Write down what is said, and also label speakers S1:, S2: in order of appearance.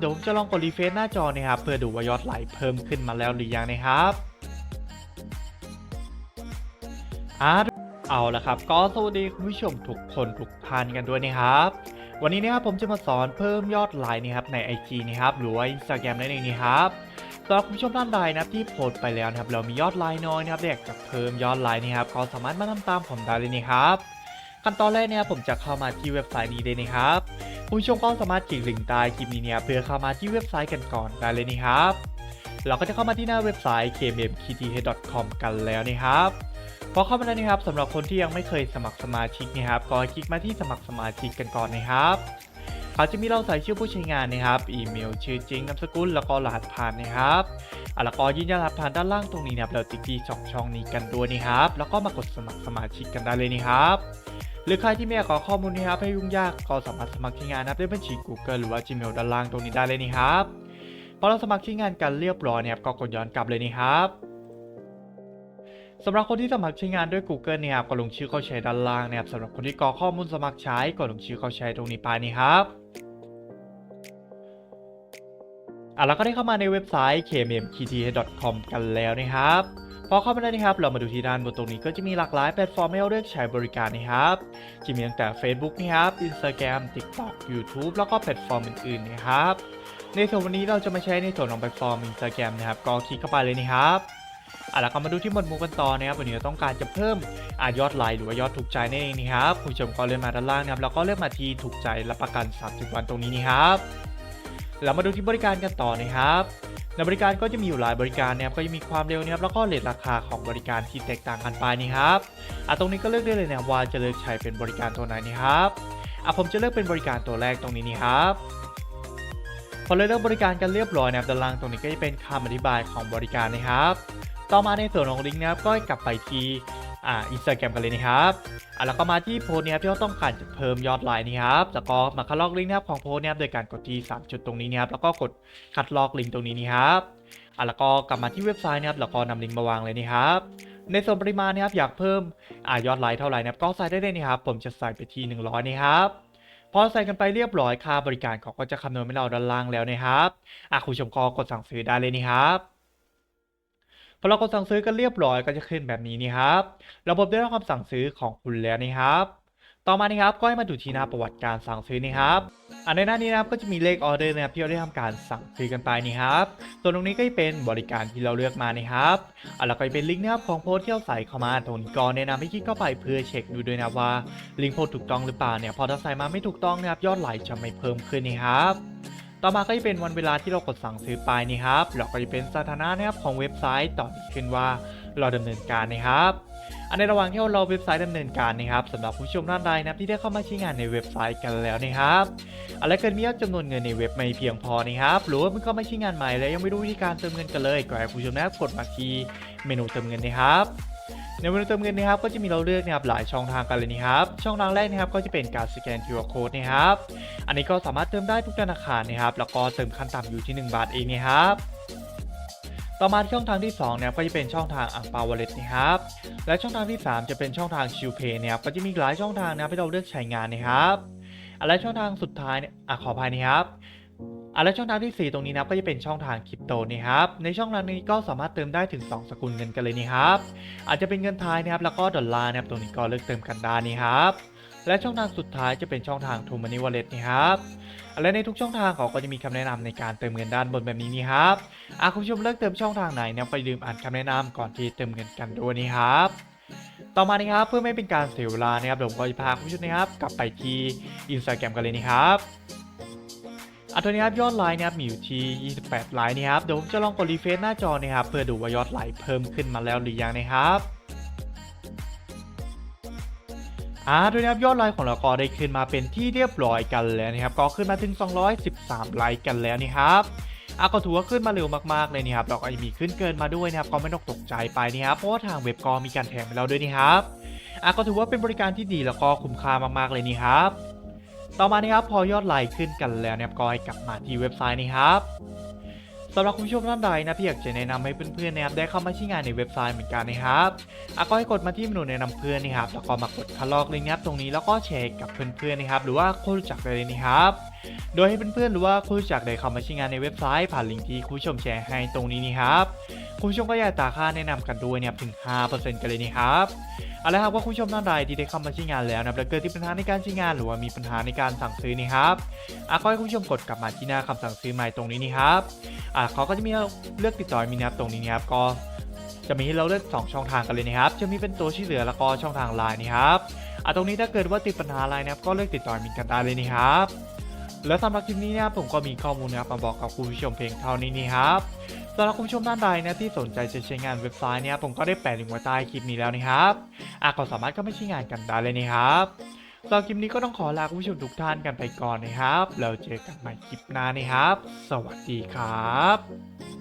S1: เดี๋ยวผมจะลองกดรีเฟรชหน้าจอนะครับเพื่อดูว่ายอดไลค์เพิ่มขึ้นมาแล้วหรือยังนะครับอาเอาละครับ ก็สวัสดีคุณผู้ชมทุกคนทุกท่านกันด้วยนะครับ วันนี้นะครับผมจะมาสอนเพิ่มยอดไลค์นะครับใน IG นะครับหรือว่า Instagram นั่นเองนะครับสำหรับคุณผู้ชมท่านใดนะครับที่โพสต์ไปแล้วนะครับเรามียอดไลค์น้อยนะครับอยากจะเพิ่มยอดไลค์นะครับก็สามารถมาทำตามผมได้เลยนะครับขั้นตอนแรกเนี่ยผมจะเข้ามาที่เว็บไซต์นี้เลยนะครับ ผู้ชมก็สามารถคลิกลิงก์ใต้คลิปนี้เนี่ยเพื่อเข้ามาที่เว็บไซต์กันก่อนได้เลยนะครับ เราก็จะเข้ามาที่หน้าเว็บไซต์ kmmkth.com กันแล้วนะครับพอเข้ามาแล้วนะครับสำหรับคนที่ยังไม่เคยสมัครสมาชิกนะครับก็คลิกมาที่สมัครสมาชิกกันก่อนนะครับเขาจะมีเราใส่ชื่อผู้ใช้งานนะครับอีเมลชื่อจริงนามสกุลแล้วก็รหัสผ่านนะครับอะแล้วก็ยืนยันรหัสผ่านด้านล่างตรงนี้นะครับเราติ๊กที่ช่องช่องนี้กันด้วยนะครับแล้วก็มากดสมัครสมาชิกกันได้เลยนะครับ หรือใครที่ไม่อยากขอข้อมูลนะครับให้ยุ่งยากก็สามารถสมัครใช้งานนะครับด้วยบัญชี Google หรือว่า Gmail ด้านล่างตรงนี้ได้เลยนี่ครับพอเราสมัครใช้งานกันเรียบร้อยเนี่ยครับก็กดย้อนกลับเลยนี่ครับสำหรับคนที่สมัครใช้งานด้วย Google เนี่ยครับก็ลงชื่อเข้าใช้ด้านล่างนะครับสำหรับคนที่กรอกข้อมูลสมัครใช้ก็ลงชื่อเข้าใช้ตรงนี้ไปนี่ครับ อะแล้วก็ได้เข้ามาในเว็บไซต์ kmmkth.com กันแล้วนะครับพอเข้ามาได้นะครับ เรามาดูที่ด้านบนตรงนี้ก็จะมีหลากหลายแพลตฟอร์มให้เราเลือกใช้บริการนะครับ จะมีตั้งแต่ Facebook นะครับ Instagram TikTok YouTube แล้วก็แพลตฟอร์มอื่นๆนะครับ ในส่วนวันนี้เราจะมาใช้ในส่วนของแพลตฟอร์ม Instagram นะครับ ก็คลิกเข้าไปเลยนะครับอะแล้วก็มาดูที่หมวดหมู่กันต่อนะครับวันนี้เราต้องการจะเพิ่มอายอดไลค์หรือว่ายอดถูกใจนั่นเองนะครับคุณผู้ชมก็เลื่อนมาด้านล่างนะครับแล้วก็เลือกมาที่ถูกใจรับประกัน 30 วันตรงนี้นี่ครับ เรามาดูที่บริการกันต่อนะครับในบริการก็จะมีอยู่หลายบริการนะครับก็จะมีความเร็วนะครับแล้วก็เรทราคาของบริการที่แตกต่างกันไปนี่ครับอะตรงนี้ก็เลือกได้เลยนะว่าจะเลือกใช้เป็นบริการตัวไหนนี่ครับอะผมจะเลือกเป็นบริการตัวแรกตรงนี้นี่ครับพอเลือกบริการกันเรียบร้อยนะครับด้านล่างตรงนี้ก็จะเป็นคำอธิบายของบริการนะครับ ต่อมาในส่วนของลิงก์นะครับก็กลับไปที่ อ่าอินสตาแกรมกันเลยนะครับอะแล้วก็มาที่โพสต์นะครับที่เราต้องการจะเพิ่มยอดไลน์นี่ครับแล้วก็มาคัดลอกลิงก์นะครับของโพสต์นะครับโดยการกดที่สามจุดตรงนี้นะครับแล้วก็กดคัดลอกลิงก์ตรงนี้นี่ครับอะแล้วก็กลับมาที่เว็บไซต์นะครับแล้วก็นำลิงก์มาวางเลยนี่ครับ ในส่วนปริมาณนะครับอยากเพิ่มอ่ายอดไลค์เท่าไหร่นะครับก็ใส่ได้เลยนะครับผมจะใส่ไปที่ 100นี่ครับพอใส่กันไปเรียบร้อยค่าบริการเขาก็จะคำนวณให้เราด้านล่างแล้วนะครับอะคุณชมก็กดสั่งซื้อได้เลยนี่ครับ พอเรากดสั่งซื้อกันเรียบร้อยก็จะขึ้นแบบนี้นี่ครับ ระบบได้รับคำสั่งซื้อของคุณแล้วนี่ครับ ต่อมานี่ครับก็ให้มาดูที่หน้าประวัติการสั่งซื้อนี่ครับอันในหน้านี้นะครับก็จะมีเลขออเดอร์นะครับที่เราได้ทำการสั่งซื้อกันไปนี่ครับส่วนตรงนี้ก็จะเป็นบริการที่เราเลือกมานี่ครับอะแล้วก็เป็นลิงก์นะครับของโพสที่เราใส่เข้ามาตรงนี้ก็แนะนำให้คลิกเข้าไปเพื่อเช็คดูด้วยนะว่าลิงก์โพสถูกต้องหรือเปล่าเนี่ยพอถ้าใส่มาไม่ถูกต้องนะครับยอดไหลจะไม่เพิ่มขึ้นนี่ครับ ต่อมาก็จะเป็นวันเวลาที่เรากดสั่งซื้อไปนี่ครับแล้วก็จะเป็นสถานะนะครับของเว็บไซต์ต่อที่ขึ้นว่าเราดำเนินการนะครับอันในระหว่างที่เราเว็บไซต์ดำเนินการนะครับสำหรับผู้ชมท่านใดนะครับที่ได้เข้ามาใช้งานในเว็บไซต์กันแล้วนะครับอะไรเกิดมียอดจำนวนเงินในเว็บไม่เพียงพอนะครับหรือว่าเพิ่งเข้ามาใช้งานใหม่แล้วยังไม่รู้วิธีการเติมเงินกันเลยก็ให้ผู้ชมนะครับกดมาที่เมนูเติมเงินนะครับ ในเมนูเติมเงินนะครับก็จะมีเราเลือกนะครับหลายช่องทางกันเลยนะครับช่องทางแรกนะครับก็จะเป็นการสแกน QR code นะครับอันนี้ก็สามารถเติมได้ทุกธนาคารนะครับแล้วก็เติมขั้นต่ำอยู่ที่ 1 บาทเองนะครับต่อมาช่องทางที่2นะครับก็จะเป็นช่องทางอังเปาวอลเล็ตนะครับ และช่องทางที่ 3 จะเป็นช่องทางชิวเพย์นะครับก็จะมีหลายช่องทางนะครับให้เราเลือกใช้งานนะครับและช่องทางสุดท้ายเนี่ยขออภัยนะครับ อะและช่องทางที่ 4 ตรงนี้นะก็จะเป็นช่องทางคริปโตนะครับในช่องทางนี้ก็สามารถเติมได้ถึง 2 สกุลเงินกันเลยนะครับอาจจะเป็นเงินไทยนะครับแล้วก็ดอลลาร์นะครับตรงนี้ก็เลือกเติมกันได้นี่ครับและช่องทางสุดท้ายจะเป็นช่องทาง t ูมันนี่วอลเล็ตนี่ครับและในทุกช่องทางเขาก็จะมีคำแนะนำในการเติมเงินด้านบนแบบนี้นี่ครับอะคุณผู้ชมเลือกเติมช่องทางไหนเนี่ยก็อย่าลืมอ่านคำแนะนำก่อนที่เติมเงินกันด้วยนี่ครับ ต่อมานี่ครับเพื่อไม่เป็นการเสียเวลานะครับผมก็จะพาคุณผู้ชมนะครับกลับไปที่อินสตาแกรมกันเลยนี่ครับ อะตัวนี้ครับยอดไลน์นะครับมีอยู่ที่ 28 ไลน์นี่ครับเดี๋ยวผมจะลองกดรีเฟรชหน้าจอนะครับเพื่อดูว่ายอดไลค์เพิ่มขึ้นมาแล้วหรือยังนะครับอ่าด้วยนะครับยอดไลค์ของเราก็ได้ขึ้นมาเป็นที่เรียบร้อยกันแล้วนะครับก็ขึ้นมาถึง 213 ไลค์กันแล้วนี่ครับอะก็ถือว่าขึ้นมาเร็วมากๆเลยนี่ครับเราก็ยังมีขึ้นเกินมาด้วยนะครับก็ไม่ต้องตกใจไปนี่ครับเพราะว่าทางเว็บก็มีการแถมไปแล้วด้วยนี่ครับอะก็ถือว่าเป็นบริการที่ดีแล้วก็คุ้มค่ามากๆเลยนี่ครับ ต่อมานี่ครับพอยอดไลค์ขึ้นกันแล้วนะครับก็ให้กลับมาที่เว็บไซต์นี่ครับสำหรับคุณผู้ชมท่านใดนะพี่อยากจะแนะนำให้เพื่อนๆนะครับได้เข้ามาที่งานในเว็บไซต์เหมือนกันนะครับอะก็ให้กดมาที่เมนูแนะนำเพื่อนนะครับแล้วก็มากดคัดลอกลิงก์นะครับตรงนี้แล้วก็แชร์กับเพื่อนๆนะครับหรือว่าคนรู้จักได้เลยนะครับ โดยให้เพื่อนๆหรือว่าคุณรู้จักได้เข้ามาที่งานในเว็บไซต์ผ่านลิงก์ที่คุณผู้ชมแชร์ให้ตรงนี้นี่ครับ คุณผู้ชมก็อย่าตาค่าแนะนำกันด้วยเนี่ยถึง 5%กันเลยนี่ครับเอาละครับว่าคุณผู้ชมท่านใดที่ได้เข้ามาที่งานแล้วนะแล้วเกิดที่ปัญหาในการใช้งานหรือว่ามีปัญหาในการสั่งซื้อนี่ครับอะก็ให้คุณผู้ชมกดกลับมาที่หน้าคำสั่งซื้อใหม่ตรงนี้นี่ครับอะเขาก็จะมีเลือกติดต่อมีนะครับตรงนี้นะครับก็จะมีให้เราเลือก 2 ช่องทางกันเลยนะครับ จะมีเป็นตัวที่เหลือแล้วก็ช่องทางไลน์นะครับอะตรงนี้ถ้าเกิดว่าติดปัญหาอะไรนะครับ ก็เลือกติดต่อมินกันได้เลยนะครับ แล้วสำหรับคลิปนี้นะครับผมก็มีข้อมูลนะครับมาบอกกับคุณผู้ชมเพียงเท่านี้นี่ครับ สำหรับคุณผู้ชมท่านใดนะที่สนใจจะใช้งานเว็บไซต์เนี่ยผมก็ได้แปะลิงก์ไว้ใต้คลิปนี้แล้วนะครับอะก็สามารถเข้าไปใช้งานกันได้เลยนะครับสำหรับคลิปนี้ก็ต้องขอลาคุณผู้ชมทุกท่านกันไปก่อนนะครับ แล้วเจอกันใหม่คลิปหน้านะครับ สวัสดีครับ